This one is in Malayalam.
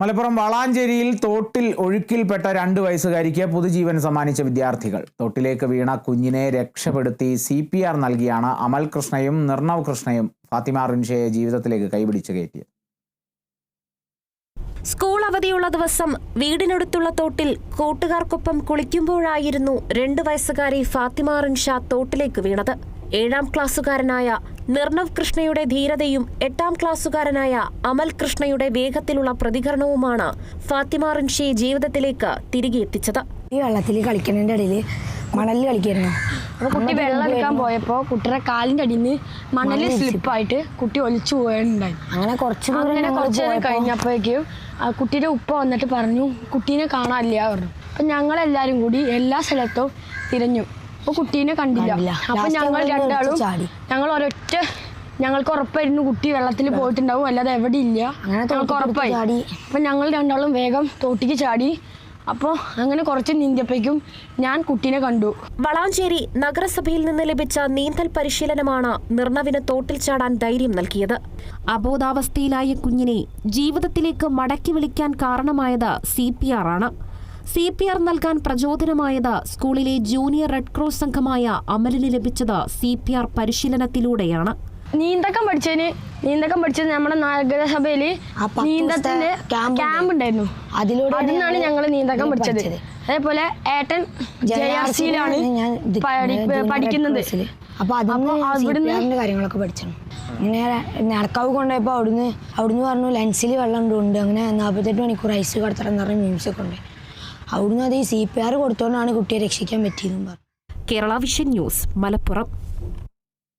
മലപ്പുറം വളാഞ്ചേരിയിൽ തോട്ടിൽ ഒഴുക്കിൽപ്പെട്ട രണ്ട് വയസ്സുകാരിക്ക് പുതുജീവൻ സമ്മാനിച്ച വിദ്യാർത്ഥികൾ. തോട്ടിലേക്ക് വീണ കുഞ്ഞിനെ രക്ഷപ്പെടുത്തി സി പി ആർ നൽകിയാണ് അമൽ കൃഷ്ണയും നിർണവ് കൃഷ്ണയും ഫാത്തിമ റിൻഷയെ ജീവിതത്തിലേക്ക് കൈപിടിച്ചു കയറ്റിയത്. സ്കൂൾ അവധിയുള്ള ദിവസം വീടിനടുത്തുള്ള തോട്ടിൽ കൂട്ടുകാർക്കൊപ്പം കുളിക്കുമ്പോഴായിരുന്നു രണ്ട് വയസ്സുകാരി ഫാത്തിമ റിൻഷ തോട്ടിലേക്ക് വീണത്. ഏഴാം ക്ലാസ്സുകാരനായ നിർണവ് കൃഷ്ണയുടെ ധീരതയും എട്ടാം ക്ലാസ്സുകാരനായ അമൽ കൃഷ്ണയുടെ വേഗത്തിലുള്ള പ്രതികരണവുമാണ് ഫാത്തിമ റിൻഷി ജീവിതത്തിലേക്ക് തിരികെ എത്തിച്ചത്. ഈ വെള്ളത്തിൽ കളിക്കുന്നതിന്റെ ഇടയിൽ മണലിൽ കളിക്കായിരുന്നു. അപ്പോൾ കുട്ടി വെള്ളം എടുക്കാൻ പോയപ്പോൾ കുട്ടിയുടെ കാലിന്റെ അടിയിൽ നിന്ന് മണലിൽ സ്ലിപ്പായിട്ട് കുട്ടി ഒലിച്ചു പോയുണ്ടായി. അങ്ങനെ കുറച്ച് അങ്ങനെ കുറച്ച് നേരം കഴിഞ്ഞപ്പോഴേക്കും ആ കുട്ടിയുടെ ഉപ്പ വന്നിട്ട് പറഞ്ഞു കുട്ടീനെ കാണാനില്ല പറഞ്ഞു. അപ്പം ഞങ്ങളെല്ലാവരും കൂടി എല്ലാ സ്ഥലത്തും തിരഞ്ഞു. അപ്പോൾ കുട്ടീനെ കണ്ടില്ല. അപ്പൊ ഞങ്ങൾ രണ്ടാളും ഞങ്ങൾ ഒരൊറ്റ ഞങ്ങൾക്ക് ഉറപ്പായിരുന്നു കുട്ടി വെള്ളത്തിൽ പോയിട്ടുണ്ടാവും. അല്ലാതെ എവിടെ ഇല്ല. ഞങ്ങൾക്ക് ഉറപ്പായി. അപ്പൊ അപ്പം ഞങ്ങൾ രണ്ടാളും വേഗം തോട്ടിക്ക് ചാടി. അപ്പോൾ അങ്ങനെ കുറച്ച് നീന്തിയപ്പോഴേക്കും ഞാൻ കുട്ടീനെ കണ്ടു. വളാഞ്ചേരി നഗരസഭയിൽ നിന്ന് ലഭിച്ച നീന്തൽ പരിശീലനമാണ് നിർണവിന് തോട്ടിൽ ചാടാൻ ധൈര്യം നൽകിയത്. അബോധാവസ്ഥയിലായ കുഞ്ഞിനെ ജീവിതത്തിലേക്ക് മടക്കി വിളിക്കാൻ കാരണമായത് സി പി ആർ ആണ്. സി പി ആർ നൽകാൻ പ്രചോദനമായത് സ്കൂളിലെ ജൂനിയർ റെഡ് ക്രോസ് സംഘമായ അമലിന് ലഭിച്ചത് സി പി ആർ പരിശീലനത്തിലൂടെയാണ്. നീന്തക്കം പഠിച്ചതിന് നീന്തക്കം പഠിച്ചത് നമ്മുടെ നഗരസഭയിൽ ആ നീന്തത്തിന്റെ ക്യാമ്പ് ഉണ്ടായിരുന്നു. അതിലൂടെ അതിന്നാണ് ഞങ്ങൾ നീന്തക്കം പഠിച്ചത്. അതേപോലെ ഏട്ടൻ ജെ ആർ സിയിലാണ് പഠിക്കുന്നത്. അപ്പൊ അതിന് കാര്യങ്ങളൊക്കെ പഠിച്ചു അങ്ങനെ നടക്കാവ് കൊണ്ടുപോയപ്പോൾ അവിടുന്ന് അവിടുന്ന് പറഞ്ഞു ലെൻസിൽ വെള്ളം ഉണ്ട്? അങ്ങനെ നാൽപ്പത്തെട്ട് മണിക്കൂർ ഐസ് കടത്തണം എന്ന് പറഞ്ഞ മ്യൂസിക് ഒക്കെ ഉണ്ട്. അവിടുന്ന് അത് ഈ സി പി ആർ കൊടുത്തോണ്ടാണ് കുട്ടിയെ രക്ഷിക്കാൻ പറ്റിയതെന്ന് പറഞ്ഞു. Kerala vision news Malappuram.